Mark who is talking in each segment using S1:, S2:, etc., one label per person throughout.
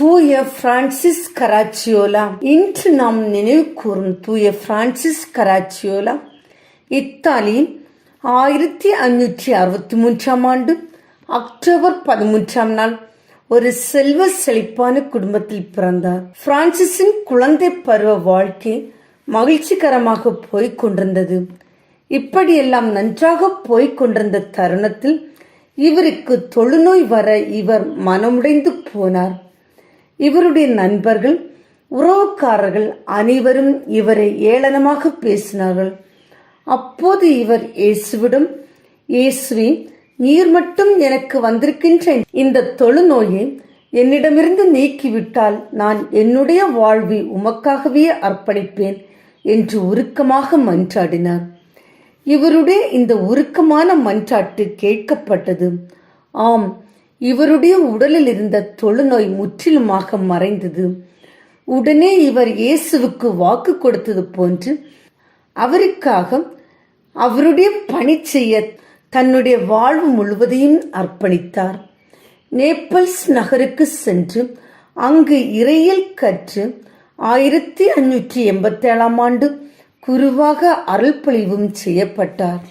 S1: தூய பிரான்சிஸ் கராச்சியோலா இன்று நாம் நினைவு கூறும் தூய பிரான்சிஸ் கராச்சியோலா இத்தாலியில் ஆயிரத்தி அஞ்சூற்றி அறுபத்தி மூன்றாம் ஆண்டு அக்டோபர் பதிமூன்றாம் நாள் ஒரு செல்வ செழிப்பான குடும்பத்தில் பிறந்தார். பிரான்சிஸின் குழந்தை பருவ வாழ்க்கை மகிழ்ச்சிகரமாக போய்க் கொண்டிருந்தது. இப்படியெல்லாம் நன்றாக போய்க் கொண்டிருந்த தருணத்தில் இவருக்கு தொழுநோய் வர இவர் மனமுடைந்து போனார். இவருடைய நண்பர்கள் உறவுக்காரர்கள் அனைவரும் இவரை ஏளனமாக பேசினார்கள். அப்போது இவர் இயேசுவிடம் இயேசுவின் நீர் மட்டும் எனக்கு வந்திருக்கின்ற இந்த தொழுநோயை என்னிடமிருந்து நீக்கிவிட்டால் நான் என்னுடைய வாழ்வை உமக்காகவே அர்ப்பணிப்பேன் என்று உருக்கமாக மன்றாடினார். இவருடைய இந்த உருக்கமான மன்றாட்டு கேட்கப்பட்டது. ஆம் இவருடைய உடலில் இருந்த தொழுநோய் முற்றிலுமாக மறைந்தது. உடனே இவர் இயேசுவுக்கு வாக்கு கொடுத்தது போன்று அவருக்காக அவருடைய பணி செய்ய தன்னுடைய வாழ்வு முழுவதையும் அர்ப்பணித்தார். நேப்பல்ஸ் நகருக்கு சென்று அங்கு இறையில் கற்று ஆயிரத்தி அஞ்சூற்றி எண்பத்தேழாம் ஆண்டு குருவாக அருள்பொழிவும் செய்யப்பட்டார்.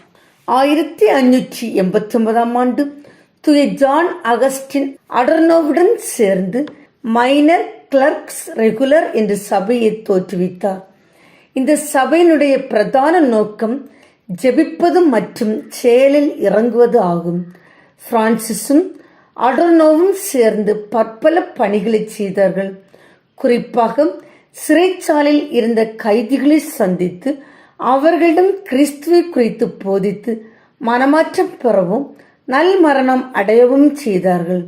S1: ஆயிரத்தி அஞ்சூற்றி எண்பத்தி ஒன்பதாம் ஆண்டு துய ஜான் அகஸ்டின் அடர்னோவுடன் சேர்ந்து மைனர் கிளர்க்ஸ் ரெகுலர் என்ற சபையை தோற்றுவித்தார். இந்த சபையினுடைய பிரதான நோக்கம் ஜெபிப்பது மற்றும் செயலில் இறங்குவது ஆகும். பிரான்சிஸும் அடர்னோவும் சேர்ந்து பற்பல பணிகளை செய்தார்கள். குறிப்பாக சிறைச்சாலையில் இருந்த கைதிகளை சந்தித்து அவர்களிடம் கிறிஸ்துவை குறித்து போதித்து மனமாற்றம் பெறவும் நல் மரணம் அடையவும் செய்தார்கள்.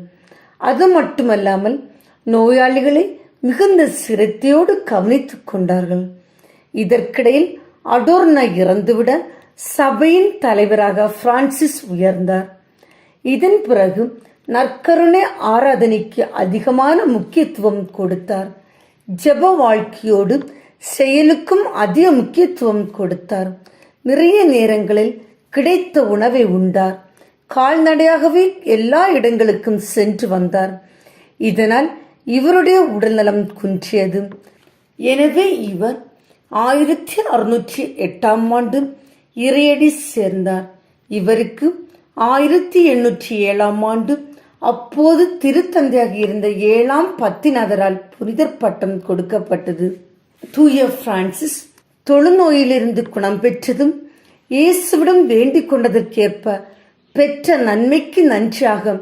S1: அது மட்டுமல்லாமல் நோயாளிகளை மிகுந்த சிரத்தையோடு கவனித்துக் கொண்டார்கள். இதற்கிடையில் அடோர்னா இறந்துவிட சபையின் தலைவராக பிரான்சிஸ் உயர்ந்தார். இதன் பிறகு நற்கருணை ஆராதனைக்கு அதிகமான முக்கியத்துவம் கொடுத்தார். ஜெப வாழ்க்கையோடு செயலுக்கும் அதிக முக்கியத்துவம் கொடுத்தார். நிறைய நேரங்களில் கிடைத்த உணவை உண்டார். கால்நடையாகவே எல்லா இடங்களுக்கும் சென்று வந்தார். இதனால் இவருடைய உடல்நலம் குன்றியது. எனவே இவர் ஆயிரத்தி அறுநூற்றி எட்டாம் ஆண்டு இறையடி சேர்ந்தார். இவருக்கு ஆயிரத்தி எண்ணூற்றி ஏழாம் ஆண்டு அப்போது திருத்தந்தையாக இருந்த ஏழாம் பத்தினதரால் புனிதர் பட்டம் கொடுக்கப்பட்டது. தூய பிரான்சிஸ் தொழுநோயிலிருந்து குணம் பெற்றதும் இயேசுவிடம் வேண்டிக் கொண்டதற்கேற்ப பெற்ற நன்மைக்கு நன்றியாக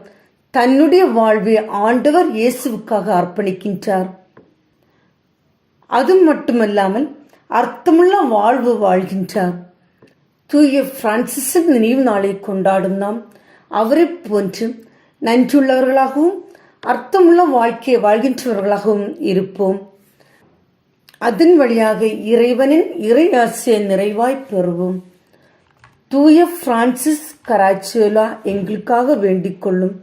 S1: தன்னுடைய வாழ்வை ஆண்டவர் இயேசுவுக்காக அர்ப்பணிக்கின்றார். அது மட்டுமல்லாமல் அர்த்தமுள்ள வாழ்வு வாழ்கின்றார். தூய பிரான்சிஸின் நினைவு நாளை கொண்டாடும் நாம். அவரை போன்று நன்றியுள்ளவர்களாகவும் அர்த்தமுள்ள வாழ்க்கையை வாழ்கின்றவர்களாகவும் இருப்போம். அதன் வழியாக இறைவனின் இறை ஆசையை நிறைவாய் பெறுவோம். தூய பிரான்சிஸ் கராச்சியோலா எங்களுக்காக வேண்டிக் கொள்ளும்.